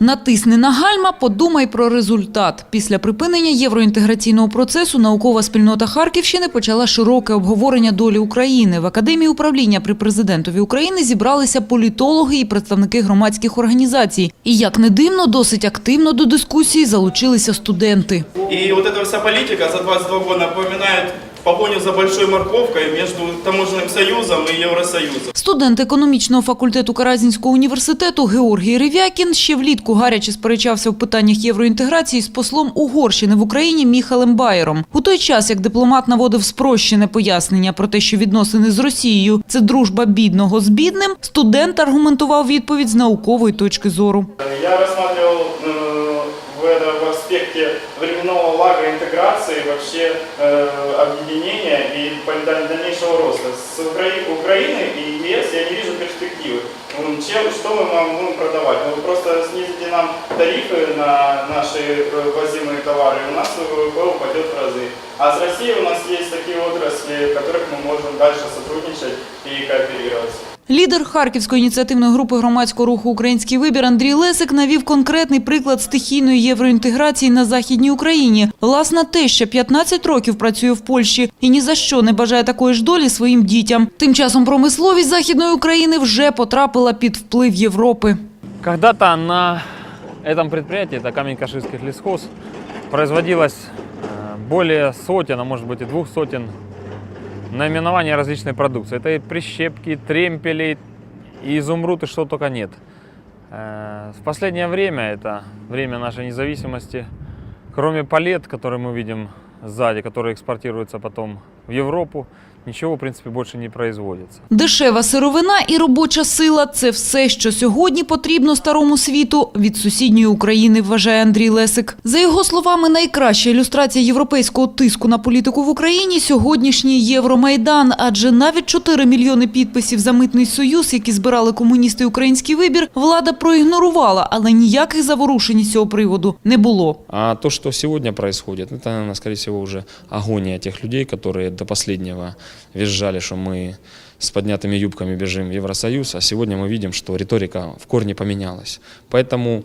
Натисни на гальма, подумай про результат. Після припинення євроінтеграційного процесу наукова спільнота Харківщини почала широке обговорення долі України. В Академії управління при президентові України зібралися політологи і представники громадських організацій. І, як не дивно, досить активно до дискусії залучилися студенти. И вот эта вся политика за 22 года напоминает погоню за большой морковкой между таможенным союзом и Евросоюзом. Студент економічного факультету Каразінського університету Георгій Ревякін ще влітку гаряче сперечався в питаннях євроінтеграції з послом Угорщини в Україні Міхалем Байером. У той час, як дипломат наводив спрощене пояснення про те, що відносини з Росією – це дружба бідного з бідним, студент аргументував відповідь з наукової точки зору. Я рассматривал э, в, это- в аспекте временного лага интеграции, вообще э, объединения и дальнейшего роста. С Укра- Украины и ЕС я не вижу перспективы. Чем, что мы будем продавать? Ну, Вы просто снизите нам тарифы на наши э, ввозимые товары, и у нас ВВП упадет в разы. А с Россией у нас есть такие отрасли, в которых мы можем дальше сотрудничать и кооперироваться. Лідер Харківської ініціативної групи громадського руху «Український вибір» Андрій Лесик навів конкретний приклад стихійної євроінтеграції на Західній Україні. Власна теща 15 років працює в Польщі і ні за що не бажає такої ж долі своїм дітям. Тим часом промисловість Західної України вже потрапила під вплив Європи. Когда-то на этом предприятии, это Камень-Каширских лесхоз, производилось э, более сотен, а может быть и двух сотен наименований различной продукции. Это и прищепки, и тремпели, и изумруд, и что только нет. Э, В последнее время, это время нашей независимости, кроме палет, которые мы видим сзади, которые экспортируются потом в Европу, ничего, в принципе, больше не производится. Дешева сировина і робоча сила – це все, що сьогодні потрібно старому світу від сусідньої України, вважає Андрій Лесик. За його словами, найкраща ілюстрація європейського тиску на політику в Україні – сьогоднішній Євромайдан. Адже навіть 4 мільйони підписів за митний союз, які збирали комуністи і український вибір, влада проігнорувала, але ніяких заворушень з цього приводу не було. А то, что сегодня происходит, это, наверное, скорее всего, уже агония тех людей, которые до последнего визжали, что мы с поднятыми юбками бежим в Евросоюз, а сегодня мы видим, что риторика в корне поменялась. Поэтому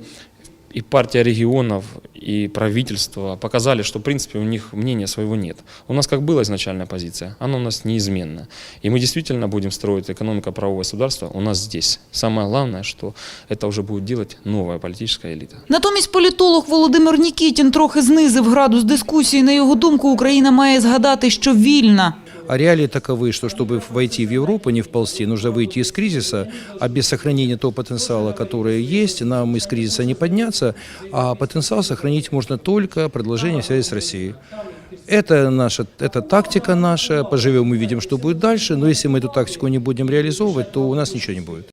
и партия регионов, и правительство показали, что, в принципе, у них мнения своего нет. У нас как была изначальная позиция, она у нас неизменна. И мы действительно будем строить экономико правовое государство у нас здесь. Самое главное, что это уже будет делать новая политическая элита. Натомість політолог Володимир Нікітін трохи знизив градус дискусії. На його думку, Україна має згадати, що вільна. А реалии таковы, что чтобы войти в Европу, не вползти, нужно выйти из кризиса, а без сохранения того потенциала, который есть, нам из кризиса не подняться, а потенциал сохранить можно только продолжение связи с Россией. Это наша, это тактика наша, поживем, мы видим, что будет дальше, но если мы эту тактику не будем реализовывать, то у нас ничего не будет.